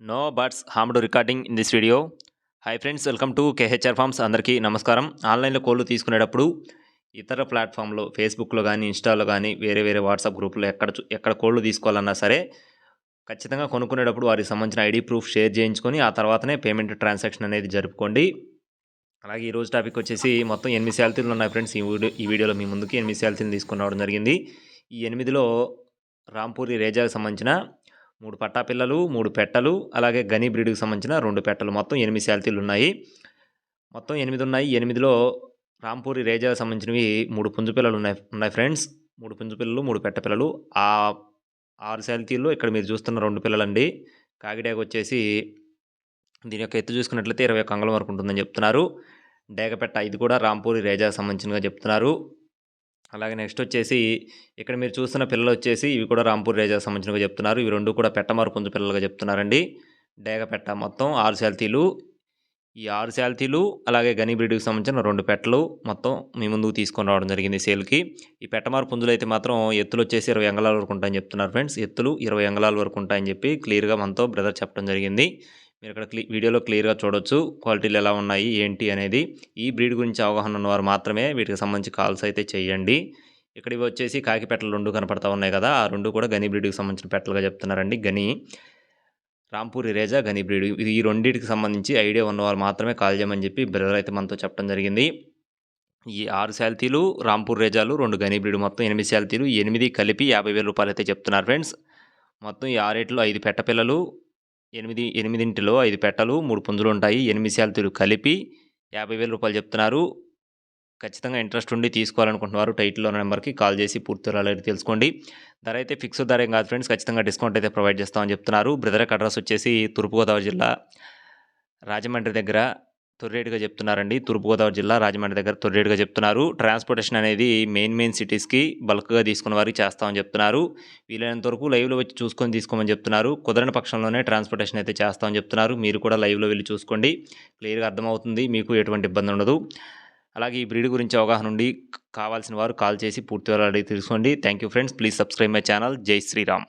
No birds harmed recording in this video hi friends welcome to KHR farms అందరికీ నమస్కారం. ఆన్లైన్లో కోళ్ళు తీసుకునేటప్పుడు ఇతర ప్లాట్ఫామ్లో ఫేస్బుక్లో కానీ ఇన్స్టాలో కానీ వేరే వేరే వాట్సాప్ గ్రూప్లో ఎక్కడ చూ- ఎక్కడ కోళ్ళు తీసుకోవాలన్నా సరే ఖచ్చితంగా కొనుక్కునేటప్పుడు వారికి సంబంధించిన ఐడి ప్రూఫ్ షేర్ చేయించుకొని ఆ తర్వాతనే పేమెంట్ ట్రాన్సాక్షన్ అనేది జరుపుకోండి. అలాగే ఈ రోజు టాపిక్ వచ్చేసి మొత్తం ఎనిమిది శాలతీలు ఉన్నాయి ఫ్రెండ్స్ ఈ వీడియో ఈ వీడియోలో మీ ముందుకి ఎనిమిది శాలతీలు తీసుకుని రావడం జరిగింది. ఈ ఎనిమిదిలో రాంపూరి రేజాకి సంబంధించిన మూడు పట్టా పిల్లలు మూడు పెట్టలు అలాగే గని బ్రీడ్కి సంబంధించిన రెండు పెట్టలు. మొత్తం ఎనిమిది శాల్తీలు ఉన్నాయి. మొత్తం ఎనిమిది ఉన్నాయి. ఎనిమిదిలో రాంపూరి రేజాకి సంబంధించినవి మూడు పుంజు పిల్లలు ఉన్నాయి. ఉన్నాయి ఫ్రెండ్స్. మూడు పుంజు పిల్లలు మూడు పెట్ట పిల్లలు. ఆ ఆరు శాల్తీల్లో ఇక్కడ మీరు చూస్తున్న రెండు పిల్లలండి. కాకిడాక వచ్చేసి దీని యొక్క ఎత్తు చూసుకున్నట్లయితే ఇరవై ఒక్క అంగుళం వరకు ఉంటుందని చెప్తున్నారు. డేగపెట్ట ఇది కూడా రాంపూరి రేజాకి సంబంధించినగా చెప్తున్నారు. అలాగే నెక్స్ట్ వచ్చేసి ఇక్కడ మీరు చూస్తున్న పిల్లలు వచ్చేసి ఇవి కూడా రాంపూర్ రేజాకు సంబంధించినవి చెప్తున్నారు. ఇవి రెండు కూడా పెట్టమారు పుంజు పిల్లలుగా చెప్తున్నారండి. డేగపెట్ట మొత్తం ఆరు శాలతీలు. ఈ ఆరు శాల్తీలు అలాగే గని బ్రీడ్కి సంబంధించిన రెండు పెట్టలు మొత్తం మీ ముందుకు తీసుకొని రావడం జరిగింది సేల్కి. ఈ పెట్టమారు పుంజులు అయితే మాత్రం ఎత్తులు వచ్చేసి ఇరవై అంగళాల వరకు ఉంటాయని చెప్తున్నారు ఫ్రెండ్స్. ఎత్తులు ఇరవై అంగళాల వరకు ఉంటాయని చెప్పి క్లియర్గా మనతో బ్రదర్ చెప్పడం జరిగింది. మీరు ఇక్కడ క్లీ వీడియోలో క్లియర్గా చూడొచ్చు. క్వాలిటీలు ఎలా ఉన్నాయి ఏంటి అనేది. ఈ బ్రీడ్ గురించి అవగాహన ఉన్నవారు మాత్రమే వీటికి సంబంధించి కాల్స్ అయితే చేయండి. ఇక్కడ ఇవి వచ్చేసి కాకి పెట్టలు రెండు కనపడతా ఉన్నాయి కదా ఆ రెండు కూడా గని బ్రీడ్కి సంబంధించిన పెట్టలుగా చెప్తున్నారండి. గని రాంపూరి రేజా గని బ్రీడ్. ఇది ఈ రెండింటికి సంబంధించి ఐడియా ఉన్నవారు మాత్రమే కాల్ చేయమని చెప్పి బ్రదర్ అయితే మనతో చెప్పడం జరిగింది. ఈ ఆరు శాల్తీలు రాంపూర్ రేజాలు రెండు గని బ్రీడ్ మొత్తం ఎనిమిది శాల్తీలు ఎనిమిది కలిపి యాభై వేల రూపాయలు అయితే చెప్తున్నారు ఫ్రెండ్స్. మొత్తం ఈ ఆరేట్లో ఐదు పెట్ట పిల్లలు ఎనిమిది ఎనిమిదింటిలో ఐదు పెట్టలు మూడు పుంజులు ఉంటాయి. ఎనిమిది శాలతీలు కలిపి యాభై వేల రూపాయలు చెప్తున్నారు. ఖచ్చితంగా ఇంట్రెస్ట్ ఉండి తీసుకోవాలనుకుంటున్నారు. టైటిల్లో ఉన్న నెంబర్కి కాల్ చేసి పూర్తి అలాగే తెలుసుకోండి. ధర అయితే ఫిక్స్ ధర ఏం కాదు ఫ్రెండ్స్. ఖచ్చితంగా డిస్కౌంట్ అయితే ప్రొవైడ్ చేస్తామని చెప్తున్నారు. బ్రదర్ అడ్రస్ వచ్చేసి తూర్పుగోదావరి జిల్లా రాజమండ్రి దగ్గర తొర్రేటుగా చెప్తున్నారండి. తూర్పుగోదావరి జిల్లా రాజమండ్రి దగ్గర తొర్రేటుగా చెప్తున్నారు. ట్రాన్స్పోర్టేషన్ అనేది మెయిన్ మెయిన్ సిటీస్కి బల్క్గా తీసుకున్న వారికి చేస్తామని చెప్తున్నారు. వీలైనంత వరకు లైవ్లో వచ్చి చూసుకొని తీసుకోమని చెప్తున్నారు. కుదరని పక్షంలోనే ట్రాన్స్పోర్టేషన్ అయితే చేస్తామని చెప్తున్నారు. మీరు కూడా లైవ్లో వెళ్ళి చూసుకోండి. క్లియర్గా అర్థమవుతుంది. మీకు ఎటువంటి ఇబ్బంది ఉండదు. అలాగే ఈ బ్రీడ్ గురించి అవగాహన ఉండి కావాల్సిన వారు కాల్ చేసి పూర్తి అడిగి తెలుసుకోండి. Thank you friends. Please subscribe my channel. జై శ్రీరామ్.